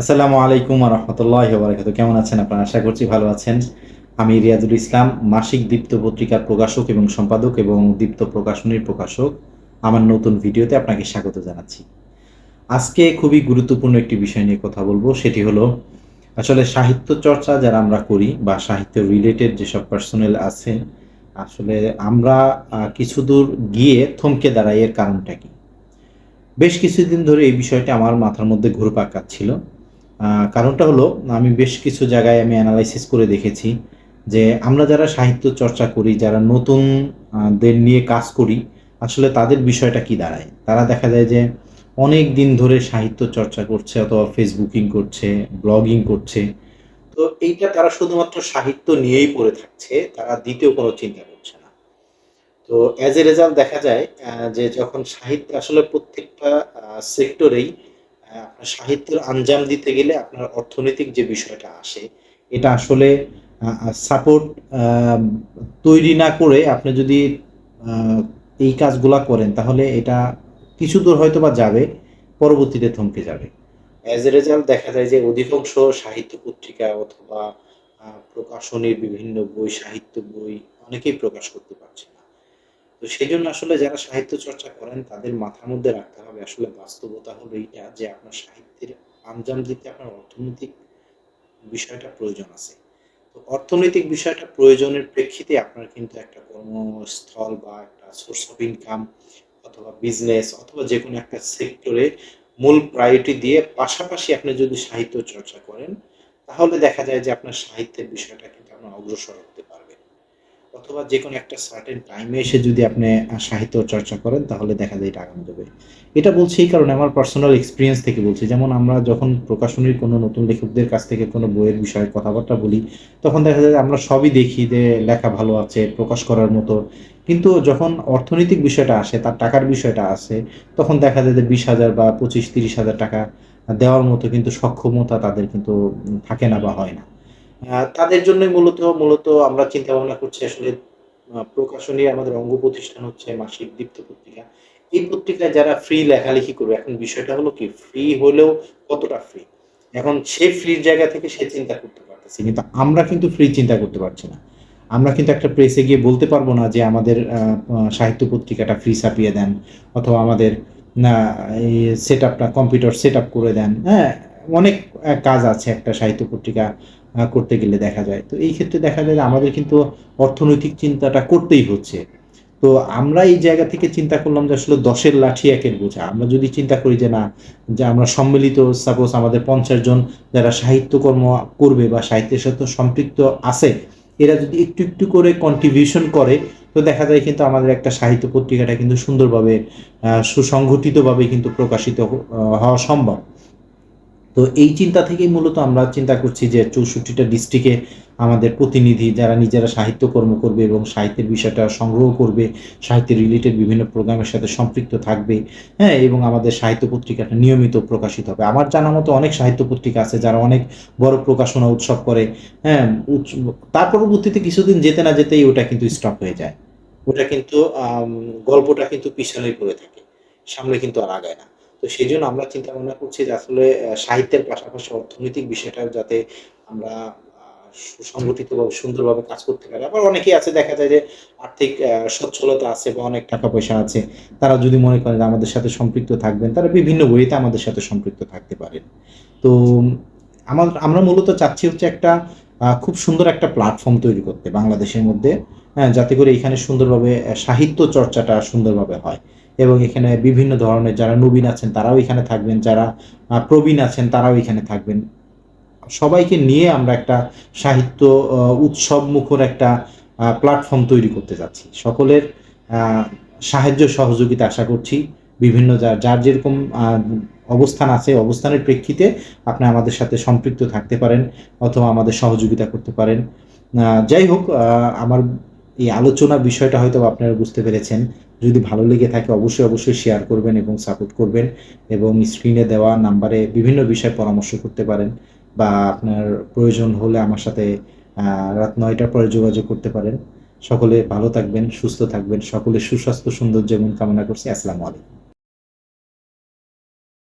আসসালামু আলাইকুম রহমতুল্লাহ বরাকাত কেমন আছেন আপনারা? আশা করছি ভালো আছেন। আমি রিয়াজুল ইসলাম মাসিক দীপ্ত পত্রিকার প্রকাশক এবং সম্পাদক এবং দীপ্ত প্রকাশনীর প্রকাশক। আমার নতুন ভিডিওতে আপনাকে স্বাগত জানাচ্ছি। আজকে খুবই গুরুত্বপূর্ণ একটি বিষয় নিয়ে কথা বলব। সেটি হলো আসলে সাহিত্য চর্চা যারা আমরা করি বা সাহিত্য রিলেটেড যেসব পার্সোনাল আছে আসলে আমরা কিছু দূর গিয়ে থমকে দাঁড়াই এর কারণটা কি? বেশ কিছুদিন ধরে এই বিষয়টা আমার মাথার মধ্যে ঘুরপাক আহ, কারণটা হলো, আমি বেশ কিছু জায়গায় আমি অ্যানালাইসিস করে দেখেছি যে আমরা যারা সাহিত্য চর্চা করি, যারা নতুন দের নিয়ে কাজ করি, আসলে তাদের বিষয়টা কি দাঁড়ায়? তারা দেখা যায় যে অনেক দিন ধরে সাহিত্য চর্চা করছে অথবা ফেসবুকিং করছে, ব্লগিং করছে। তো এইটা তারা শুধুমাত্র সাহিত্য নিয়েই পড়ে থাকছে, তারা দ্বিতীয় কোনো চিন্তা করছে না। তো অ্যাজ এ রেজাল্ট দেখা যায় যে যখন সাহিত্য আসলে প্রত্যেকটা সেক্টরেই আপনার সাহিত্যের আঞ্জাম দিতে গেলে আপনার অর্থনৈতিক যে বিষয়টা আসে, এটা আসলে সাপোর্ট তৈরি না করে আপনি যদি এই কাজগুলা করেন, তাহলে এটা কিছু দূর হয়তো বা যাবে, পরবর্তীতে থমকে যাবে। অ্যাজ এ রেজাল্ট দেখা যায় যে অধিকাংশ সাহিত্য পত্রিকা অথবা প্রকাশনীর বিভিন্ন বই, সাহিত্য বই অনেকেই প্রকাশ করতে পারছে না। তো সেই জন্য আসলে যারা সাহিত্য চর্চা করেন, তাদের মাথার মধ্যে রাখতে হবে আসলে বাস্তবতা হলো এইটা যে আপনার সাহিত্যের আঞ্জাম দিতে আপনার অর্থনৈতিক বিষয়টা প্রয়োজন আছে। তো অর্থনৈতিক বিষয়টা প্রয়োজনের প্রেক্ষিতে আপনার কিন্তু একটা কর্মস্থল বা একটা সোর্স অফ ইনকাম অথবা বিজনেস অথবা যে কোনো একটা সেক্টরে মূল প্রায়োরিটি দিয়ে পাশাপাশি আপনি যদি সাহিত্য চর্চা করেন, তাহলে দেখা যায় যে আপনার সাহিত্যের বিষয়টা কিন্তু আপনার অগ্রসর হতে অথবা যে কোনো একটা সার্টেন টাইমে এসে যদি আপনি সাহিত্য চর্চা করেন, তাহলে দেখা যায় এটা আগাম যাবে। এটা বলছি এই কারণে আমার পার্সোনাল এক্সপিরিয়েন্স থেকে বলছি। যেমন আমরা যখন প্রকাশনীর কোনো নতুন লেখকদের কাছ থেকে কোনো বইয়ের বিষয়ে কথাবার্তা বলি, তখন দেখা যায় আমরা সবই দেখি যে লেখা ভালো আছে, প্রকাশ করার মতো। কিন্তু যখন অর্থনৈতিক বিষয়টা আসে, তার টাকার বিষয়টা আসে, তখন দেখা যায় যে বিশ হাজার বা পঁচিশ তিরিশ হাজার টাকা দেওয়ার মতো কিন্তু সক্ষমতা তাদের কিন্তু থাকে না বা হয় না। তাদের জন্যই মূলত মূলত আমরা চিন্তা ভাবনা করছি আসলে প্রকাশনী আমাদের অঙ্গ প্রতিষ্ঠান হচ্ছে মাসিক দীপ্ত পত্রিকা। এই পত্রিকায় যারা ফ্রি লেখালেখি করবে, এখন বিষয়টা হলো কি? ফ্রি হলেও কতটা ফ্রি এখন সে ফ্রির জায়গা থেকে সে চিন্তা করতে পারতেছে, কিন্তু আমরা কিন্তু ফ্রি চিন্তা করতে পারছি না। আমরা কিন্তু একটা প্রেসে গিয়ে বলতে পারব না যে আমাদের সাহিত্য পত্রিকাটা ফ্রি ছাপিয়ে দেন, অথবা আমাদের না সেট আপটা কম্পিউটার সেট আপ করে দেন। হ্যাঁ অনেক কাজ আছে একটা সাহিত্য পত্রিকা করতে গেলে দেখা যায়। তো এই ক্ষেত্রে দেখা যায় আমাদের কিন্তু অর্থনৈতিক চিন্তাটা করতেই হচ্ছে। তো আমরা এই জায়গা থেকে চিন্তা করলাম যে আসলে দশের লাঠি একের বোঝা। আমরা যদি চিন্তা করি যে না, যে আমরা সম্মিলিত সাপোজ আমাদের পঞ্চাশ জন যারা সাহিত্যকর্ম করবে বা সাহিত্যের সাথে সম্পৃক্ত আছে, এরা যদি একটু একটু করে কন্ট্রিবিউশন করে, তো দেখা যায় কিন্তু আমাদের একটা সাহিত্য পত্রিকাটা কিন্তু সুন্দরভাবে সুসংগঠিতভাবে কিন্তু প্রকাশিত হওয়া সম্ভব। তো এই চিন্তা থেকেই মূলত আমরা চিন্তা করছি যে চৌষট্টিটা ডিস্ট্রিক্টে আমাদের প্রতিনিধি যারা নিজেরা সাহিত্যকর্ম করবে এবং সাহিত্যের বিষয়টা সংগ্রহ করবে, সাহিত্যের রিলেটেড বিভিন্ন প্রোগ্রামের সাথে সম্পৃক্ত থাকবে হ্যাঁ এবং আমাদের সাহিত্য পত্রিকাটা নিয়মিত প্রকাশিত হবে। আমার জানা মতো অনেক সাহিত্য পত্রিকা আছে যারা অনেক বড় প্রকাশনা উৎসব করে হ্যাঁ তার পরবর্তীতে কিছুদিন যেতে না যেতেই ওটা কিন্তু স্টপ হয়ে যায়। ওটা কিন্তু গল্পটা কিন্তু পিছনে পড়ে থাকে, সামনে কিন্তু আর আগায় না। তো সেই জন্য আমরা চিন্তা ভাবনা করছি যে আসলে সাহিত্যের পাশাপাশি অর্থনৈতিক বিষয়টা যাতে আমরা সুসংগঠিতভাবে সুন্দরভাবে কাজ করতে পারি। আবার অনেকেই আছে, দেখা যায় যে আর্থিক সচ্ছলতা আছে বা অনেক টাকা পয়সা আছে। তারা যদি মনে করেন আমাদের সাথে সম্পৃক্ত থাকবেন, তারা বিভিন্ন বইতে আমাদের সাথে সম্পৃক্ত থাকতে পারেন। তো আমার, আমরা মূলত চাচ্ছি হচ্ছে একটা খুব সুন্দর একটা প্ল্যাটফর্ম তৈরি করতে বাংলাদেশের মধ্যে হ্যাঁ যাতে করে এখানে সুন্দরভাবে সাহিত্য চর্চাটা সুন্দরভাবে হয়। এবং এখানে বিভিন্ন ধরনের যারা নবীন আছেন, তারাও এখানে থাকবেন। যারা প্রবীণ আছেন, তারাও এখানে থাকবেন। সবাইকে নিয়ে আমরা একটা সাহিত্য উৎসব মুখর একটা প্ল্যাটফর্ম তৈরি করতে যাচ্ছি। সকলের সাহায্য, সহযোগিতা আশা করছি বিভিন্ন যার যার যেরকম অবস্থান আছে, অবস্থানের প্রেক্ষিতে আপনি আমাদের সাথে সম্পৃক্ত থাকতে পারেন অথবা আমাদের সহযোগিতা করতে পারেন। যাই হোক আমার এই আলোচনা বিষয়টা হয়তো আপনারা বুঝতে পেরেছেন। যদি ভালো লেগে থাকে, অবশ্যই অবশ্যই শেয়ার করবেন এবং সাপোর্ট করবেন এবং স্ক্রিনে দেওয়া নাম্বারে বিভিন্ন বিষয়ে পরামর্শ করতে পারেন বা আপনার প্রয়োজন হলে আমার সাথে রাত নয়টার পরে যোগাযোগ করতে পারেন। সকলে ভালো থাকবেন, সুস্থ থাকবেন। সকলে সুস্বাস্থ্য, সৌন্দর্য যেমন কামনা করছি। আসসালামু আলাইকুম।